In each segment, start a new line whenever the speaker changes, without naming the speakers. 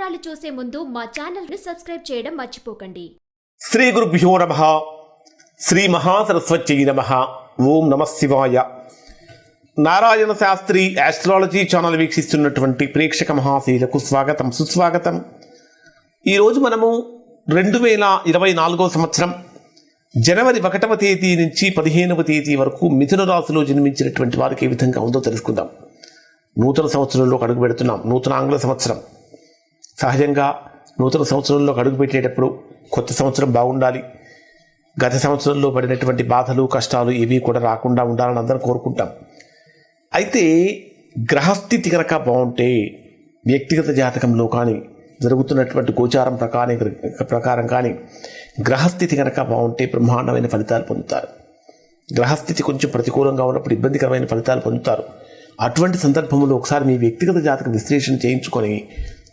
వివరాలు చూసే ముందు మా ఛానల్ని సబ్స్క్రైబ్ చేయడం మర్చిపోకండి.
శ్రీ గురుభ్యో నమ. శ్రీ మహాసరస్వత్యై నమ. ఓం నమ శివాయ. నారాయణ శాస్త్రి ఆస్ట్రాలజీ ఛానల్ వీక్షిస్తున్నటువంటి ప్రేక్షక మహాశీలకు స్వాగతం సుస్వాగతం. ఈరోజు మనము రెండు వేల ఇరవై నాలుగో సంవత్సరం జనవరి ఒకటవ తేదీ నుంచి పదిహేనవ తేదీ వరకు మిథున రాశిలో జన్మించినటువంటి వారికి ఏ విధంగా ఉందో తెలుసుకుందాం. నూతన సంవత్సరంలో అడుగు పెడుతున్నాం. నూతన ఆంగ్ల సంవత్సరం. సహజంగా నూతన సంవత్సరంలో అడుగు పెట్టేటప్పుడు కొత్త సంవత్సరం బాగుండాలి. గత సంవత్సరంలో పడినటువంటి బాధలు కష్టాలు ఇవి కూడా రాకుండా ఉండాలని అందరం కోరుకుంటాం. అయితే గ్రహస్థితి కనుక బాగుంటే వ్యక్తిగత జాతకంలో కానీ జరుగుతున్నటువంటి గోచారం ప్రకారం ప్రకారం కానీ గ్రహస్థితి కనుక బాగుంటే బ్రహ్మాండమైన ఫలితాలు పొందుతారు. గ్రహస్థితి కొంచెం ప్రతికూలంగా ఉన్నప్పుడు ఇబ్బందికరమైన ఫలితాలు పొందుతారు. అటువంటి సందర్భంలో ఒకసారి మీ వ్యక్తిగత జాతక విశ్లేషణ చేయించుకొని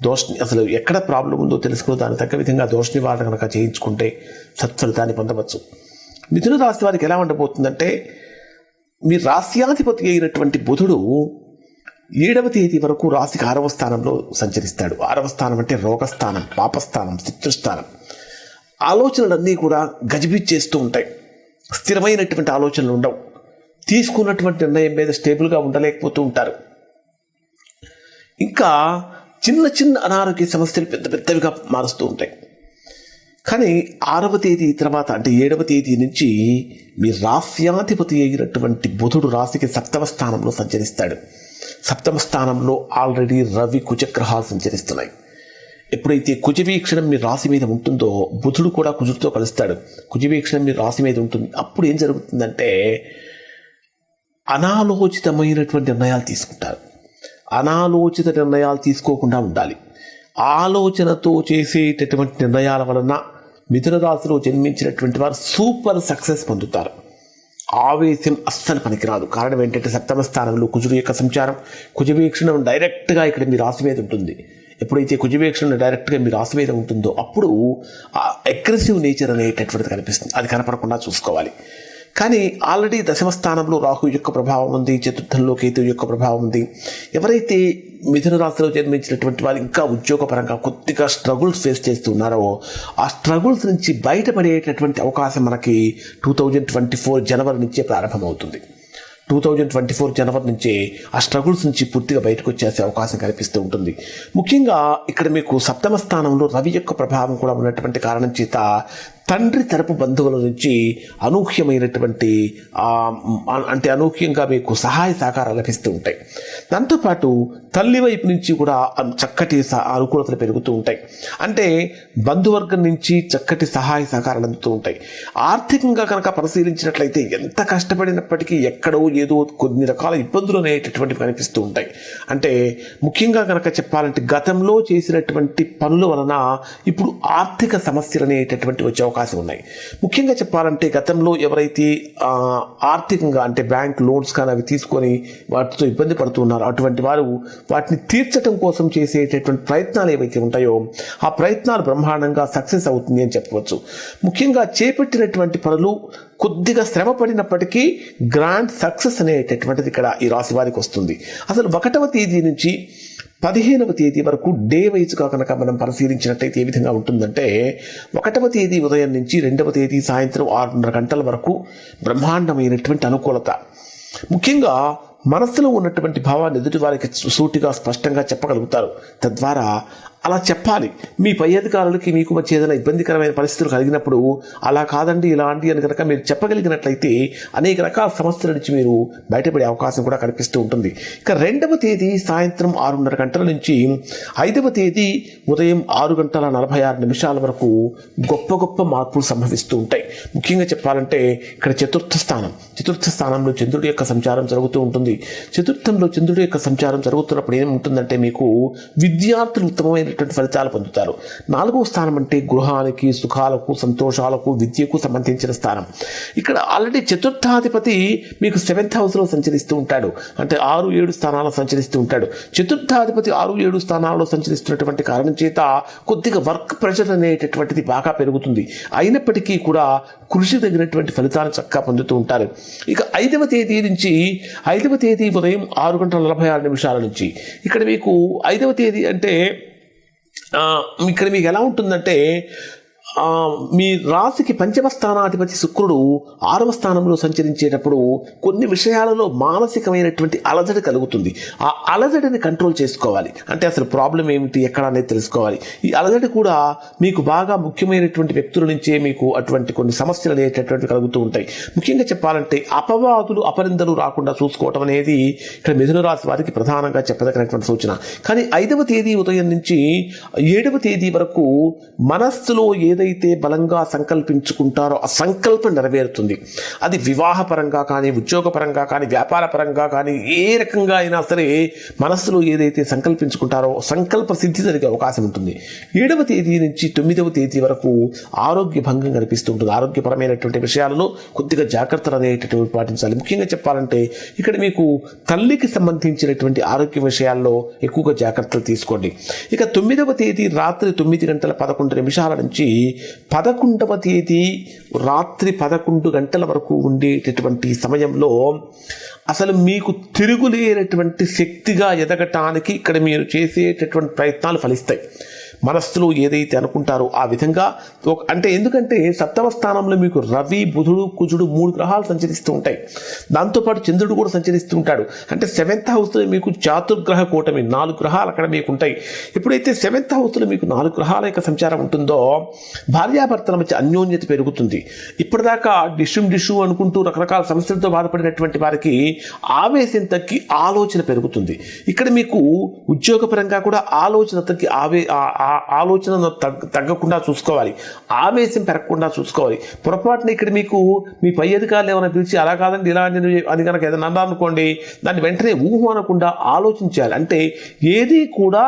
దోష అసలు ఎక్కడ ప్రాబ్లం ఉందో తెలుసుకుని దాని తగ్గ విధంగా దోష నివారణ కనుక చేయించుకుంటే సత్ఫలితాన్ని పొందవచ్చు. మిథున రాశి వారికి ఎలా ఉండబోతుందంటే మీ రాశ్యాధిపతి అయినటువంటి బుధుడు ఏడవ తేదీ వరకు రాశికి ఆరవ స్థానంలో సంచరిస్తాడు. ఆరవ స్థానం అంటే రోగస్థానం పాపస్థానం శత్రుస్థానం. ఆలోచనలన్నీ కూడా గజిబిచ్చేస్తూ ఉంటాయి. స్థిరమైనటువంటి ఆలోచనలు ఉండవు. తీసుకున్నటువంటి నిర్ణయం మీద స్టేబుల్గా ఉండలేకపోతూ ఉంటారు. ఇంకా చిన్న చిన్న అనారోగ్య సమస్యలు పెద్ద పెద్దవిగా మారుస్తూ ఉంటాయి. కానీ ఆరవ తేదీ తర్వాత అంటే ఏడవ తేదీ నుంచి మీ రాస్యాధిపతి అయినటువంటి బుధుడు రాశికి సప్తమ స్థానంలో సంచరిస్తాడు. సప్తమ స్థానంలో ఆల్రెడీ రవి కుజగ్రహాలు సంచరిస్తున్నాయి. ఎప్పుడైతే కుజవీక్షణం మీ రాశి మీద ఉంటుందో బుధుడు కూడా కుజుడితో కలుస్తాడు. కుజవీక్షణం మీ రాశి మీద ఉంటుంది. అప్పుడు ఏం జరుగుతుందంటే అనాలోచితమైనటువంటి నిర్ణయాలు తీసుకుంటారు. అనాలోచిత నిర్ణయాలు తీసుకోకుండా ఉండాలి. ఆలోచనతో చేసేటటువంటి నిర్ణయాల వలన మిథునరాశిలో జన్మించినటువంటి వారు సూపర్ సక్సెస్ పొందుతారు. ఆవేశం అస్సలు పనికిరాదు. కారణం ఏంటంటే సప్తమ స్థానంలో కుజుడు యొక్క సంచారం కుజవీక్షణం డైరెక్ట్గా ఇక్కడ మీ రాశి మీద ఉంటుంది. ఎప్పుడైతే కుజవీక్షణ డైరెక్ట్గా మీ రాశి మీద ఉంటుందో అప్పుడు ఆ అగ్రెసివ్ నేచర్ అనేటటువంటిది కనిపిస్తుంది. అది కనపడకుండా చూసుకోవాలి. కానీ ఆల్రెడీ దశమ స్థానంలో రాహు యొక్క ప్రభావం ఉంది చతుర్థంలో కేతు యొక్క ప్రభావం ఉంది. ఎవరైతే మిథున రాశిలో జన్మించినటువంటి వారు ఇంకా ఉద్యోగపరంగా కొద్దిగా స్ట్రగుల్స్ ఫేస్ చేస్తూ ఉన్నారో ఆ స్ట్రగుల్స్ నుంచి బయటపడేటటువంటి అవకాశం మనకి టూ థౌజండ్ ట్వంటీ ఫోర్ జనవరి నుంచే ప్రారంభమవుతుంది. టూ థౌజండ్ ట్వంటీ ఫోర్ జనవరి నుంచే ఆ స్ట్రగుల్స్ నుంచి పూర్తిగా బయటకు వచ్చేసే అవకాశం కనిపిస్తూ ఉంటుంది. ముఖ్యంగా ఇక్కడ మీకు సప్తమ స్థానంలో రవి యొక్క ప్రభావం కూడా ఉన్నటువంటి కారణం చేత తండ్రి తరపు బంధువుల నుంచి అనూహ్యమైనటువంటి అంటే అనూహ్యంగా మీకు సహాయ సహకారాలు లభిస్తూ ఉంటాయి. దాంతోపాటు తల్లి వైపు నుంచి కూడా చక్కటి అనుకూలతలు పెరుగుతూ ఉంటాయి. అంటే బంధువర్గం నుంచి చక్కటి సహాయ సహకారాలు అందుతూ ఉంటాయి. ఆర్థికంగా కనుక పరిశీలించినట్లయితే ఎంత కష్టపడినప్పటికీ ఎక్కడో ఏదో కొన్ని రకాల ఇబ్బందులు అనేటటువంటివి కనిపిస్తూ ఉంటాయి. అంటే ముఖ్యంగా కనుక చెప్పాలంటే గతంలో చేసినటువంటి పనుల వలన ఇప్పుడు ఆర్థిక సమస్యలు అనేటటువంటి వచ్చే అవకాశం ఉన్నాయి. ముఖ్యంగా చెప్పాలంటే గతంలో ఎవరైతే ఆర్థికంగా అంటే బ్యాంక్ లోన్స్ కానీ అవి తీసుకొని వాటితో ఇబ్బంది పడుతున్నారో అటువంటి వారు వాటిని తీర్చడం కోసం చేసేటటువంటి ప్రయత్నాలు ఏవైతే ఉంటాయో ఆ ప్రయత్నాలు బ్రహ్మాండంగా సక్సెస్ అవుతుంది అని చెప్పవచ్చు. ముఖ్యంగా చేపట్టినటువంటి పనులు కొద్దిగా శ్రమ పడినప్పటికీ గ్రాండ్ సక్సెస్ అనేటటువంటిది ఇక్కడ ఈ రాశి వారికి వస్తుంది. అసలు ఒకటవ తేదీ నుంచి పదిహేనవ తేదీ వరకు డే వైజ్గా కనుక మనం పరిశీలించినట్టయితే ఏ విధంగా ఉంటుందంటే ఒకటవ తేదీ ఉదయం నుంచి రెండవ తేదీ సాయంత్రం ఆరున్నర గంటల వరకు బ్రహ్మాండమైనటువంటి అనుకూలత. ముఖ్యంగా మనస్సులో ఉన్నటువంటి భావాన్ని ఎదుటి వారికి సూటిగా స్పష్టంగా చెప్పగలుగుతారు. తద్వారా అలా చెప్పాలి. మీ పై అధికారులకి మీకు మధ్య ఏదైనా ఇబ్బందికరమైన పరిస్థితులు కలిగినప్పుడు అలా కాదండి ఇలాంటి అని కనుక మీరు చెప్పగలిగినట్లయితే అనేక రకాల సమస్యల నుంచి మీరు బయటపడే అవకాశం కూడా కనిపిస్తూ ఉంటుంది. ఇక రెండవ తేదీ సాయంత్రం ఆరున్నర గంటల నుంచి ఐదవ తేదీ ఉదయం ఆరు గంటల నలభై ఆరు నిమిషాల వరకు గొప్ప గొప్ప మార్పులు సంభవిస్తూ ఉంటాయి. ముఖ్యంగా చెప్పాలంటే ఇక్కడ చతుర్థ స్థానం. చతుర్థ స్థానంలో చంద్రుడి యొక్క సంచారం జరుగుతూ ఉంటుంది. చతుర్థంలో చంద్రుడి యొక్క సంచారం జరుగుతున్నప్పుడు ఏముంటుందంటే మీకు విద్యార్థులు ఉత్తమమైన ఉత్తమమైనటువంటి ఫలితాలు పొందుతారు. నాలుగవ స్థానం అంటే గృహానికి సుఖాలకు సంతోషాలకు విద్యకు సంబంధించిన స్థానం. ఇక్కడ ఆల్రెడీ చతుర్థాధిపతి మీకు సెవెంత్ హౌస్లో సంచరిస్తూ ఉంటాడు. అంటే ఆరు ఏడు స్థానాల్లో సంచరిస్తూ ఉంటాడు. చతుర్థాధిపతి ఆరు ఏడు స్థానాల్లో సంచరిస్తున్నటువంటి కారణం చేత కొద్దిగా వర్క్ ప్రెషర్ అనేటటువంటిది బాగా పెరుగుతుంది. అయినప్పటికీ కూడా కృషి తగినటువంటి ఫలితాలు చక్కగా పొందుతూ ఉంటారు. ఇక ఐదవ తేదీ నుంచి ఐదవ తేదీ ఉదయం ఆరు గంటల నలభై ఆరు నిమిషాల నుంచి. ఇక్కడ మీకు ఐదవ తేదీ అంటే ఇక్కడ మీకు ఎలా ఉంటుందంటే మీ రాశికి పంచమ స్థానాధిపతి శుక్రుడు ఆరవ స్థానంలో సంచరించేటప్పుడు కొన్ని విషయాలలో మానసికమైనటువంటి అలజడి కలుగుతుంది. ఆ అలజడిని కంట్రోల్ చేసుకోవాలి. అంటే అసలు ప్రాబ్లం ఏమిటి ఎక్కడ అనేది తెలుసుకోవాలి. ఈ అలజడి కూడా మీకు బాగా ముఖ్యమైనటువంటి వ్యక్తుల నుంచే మీకు అటువంటి కొన్ని సమస్యలు అనేటటువంటి కలుగుతూ ఉంటాయి. ముఖ్యంగా చెప్పాలంటే అపవాదులు అపరిందలు రాకుండా చూసుకోవటం అనేది ఇక్కడ మిథున రాశి వారికి ప్రధానంగా చెప్పదగినటువంటి సూచన. కానీ ఐదవ తేదీ ఉదయం నుంచి ఏడవ తేదీ వరకు మనస్సులో ఏ ఏదైతే బలంగా సంకల్పించుకుంటారో ఆ సంకల్పం నెరవేరుతుంది. అది వివాహపరంగా కానీ ఉద్యోగపరంగా కానీ వ్యాపారపరంగా కానీ ఏ రకంగా అయినా సరే మనస్సులో ఏదైతే సంకల్పించుకుంటారో సంకల్ప సిద్ధి జరిగే అవకాశం ఉంటుంది. ఏడవ తేదీ నుంచి తొమ్మిదవ తేదీ వరకు ఆరోగ్య భంగం కనిపిస్తూ ఉంటుంది. ఆరోగ్యపరమైనటువంటి విషయాలలో కొద్దిగా జాగ్రత్తలు అనేటటువంటి పాటించాలి. ముఖ్యంగా చెప్పాలంటే ఇక్కడ మీకు తల్లికి సంబంధించినటువంటి ఆరోగ్య విషయాల్లో ఎక్కువగా జాగ్రత్తలు తీసుకోండి. ఇక తొమ్మిదవ తేదీ రాత్రి తొమ్మిది గంటల పదకొండు నిమిషాల నుంచి పదకొండవ తేదీ రాత్రి పదకొండు గంటల వరకు ఉండేటటువంటి సమయంలో అసలు మీకు తిరుగులేనటువంటి శక్తిగా ఎదగటానికి ఇక్కడ మీరు చేసేటటువంటి ప్రయత్నాలు ఫలిస్తాయి. మనస్సులో ఏదైతే అనుకుంటారో ఆ విధంగా అంటే ఎందుకంటే సప్తమ స్థానంలో మీకు రవి బుధుడు కుజుడు మూడు గ్రహాలు సంచరిస్తూ ఉంటాయి. దాంతోపాటు చంద్రుడు కూడా సంచరిస్తూ ఉంటాడు. అంటే సెవెంత్ హౌస్లో మీకు చాతుర్గ్రహ కూటమి నాలుగు గ్రహాలు అక్కడ మీకు ఉంటాయి. ఎప్పుడైతే సెవెంత్ హౌస్లో మీకు నాలుగు గ్రహాల యొక్క సంచారం ఉంటుందో భార్యాభర్తల మధ్య అన్యోన్యత పెరుగుతుంది. ఇప్పటిదాకా డిషుం డిషు అనుకుంటూ రకరకాల సమస్యలతో బాధపడినటువంటి వారికి ఆవేశం తగ్గి ఆలోచన పెరుగుతుంది. ఇక్కడ మీకు ఉద్యోగపరంగా కూడా ఆలోచన తగ్గి ఆవే ఆ ఆలోచన తగ్గకుండా చూసుకోవాలి. ఆవేశం పెరగకుండా చూసుకోవాలి. పొరపాటున ఇక్కడ మీకు మీ పై అధికారులు ఏమైనా పిలిచి అలా కాదండి ఇలా అని కనుక ఏదైనా అన్నారనుకోండి దాన్ని వెంటనే ఊహ అనకుండా ఆలోచించాలి. అంటే ఏది కూడా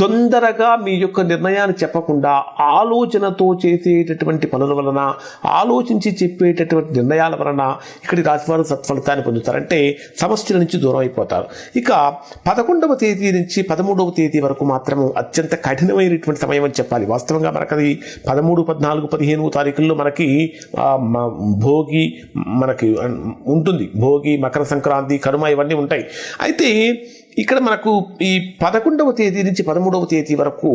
తొందరగా మీ యొక్క నిర్ణయాన్ని చెప్పకుండా ఆలోచనతో చేసేటటువంటి పనుల వలన ఆలోచించి చెప్పేటటువంటి నిర్ణయాల వలన ఇక్కడి రాశివారు సత్ఫలితాన్ని పొందుతారంటే సమస్యల నుంచి దూరం అయిపోతారు. ఇక పదకొండవ తేదీ నుంచి పదమూడవ తేదీ వరకు మాత్రము అత్యంత కఠినమైన కఠినమైనటువంటి సమయం అని చెప్పాలి. వాస్తవంగా మనకు అది పదమూడు పద్నాలుగు పదిహేను తారీఖుల్లో మనకి భోగి మనకి ఉంటుంది. భోగి మకర సంక్రాంతి కనుమ ఇవన్నీ ఉంటాయి. అయితే ఇక్కడ మనకు ఈ పదకొండవ తేదీ నుంచి పదమూడవ తేదీ వరకు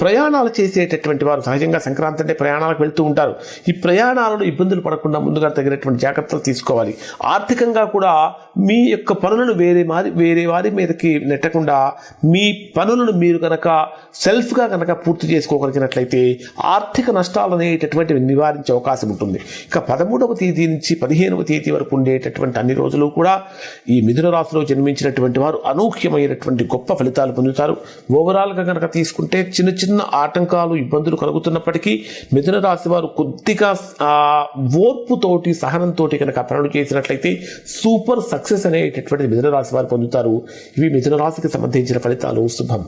ప్రయాణాలు చేసేటటువంటి వారు సహజంగా సంక్రాంతి అంటే ప్రయాణాలకు వెళ్తూ ఉంటారు. ఈ ప్రయాణాలను ఇబ్బందులు పడకుండా ముందుగా తగినటువంటి జాగ్రత్తలు తీసుకోవాలి. ఆర్థికంగా కూడా మీ యొక్క పనులను వేరే మారి వేరే వారి మీదకి నెట్టకుండా మీ పనులను మీరు కనుక సెల్ఫ్గా కనుక పూర్తి చేసుకోగలిగినట్లయితే ఆర్థిక నష్టాలు అనేటటువంటివి నివారించే అవకాశం ఉంటుంది. ఇక పదమూడవ తేదీ నుంచి పదిహేనవ తేదీ వరకు ఉండేటటువంటి అన్ని రోజులు కూడా ఈ మిథున రాశిలో జన్మించినటువంటి వారు అసాధ్యమైనటువంటి గొప్ప ఫలితాలు పొందుతారు. ఓవరాల్గా కనుక తీసుకుంటే చిన్న చిన్న ఆటంకాలు ఇబ్బందులు కలుగుతున్నప్పటికీ మిథున రాశి వారు కొద్దిగా ఓర్పుతోటి సహనంతో కనుక పనులు చేసినట్లయితే సూపర్ సక్సెస్ అనేటటువంటి మిథున రాశి వారు పొందుతారు. ఇవి మిథున రాశికి సంబంధించిన ఫలితాలు. శుభం.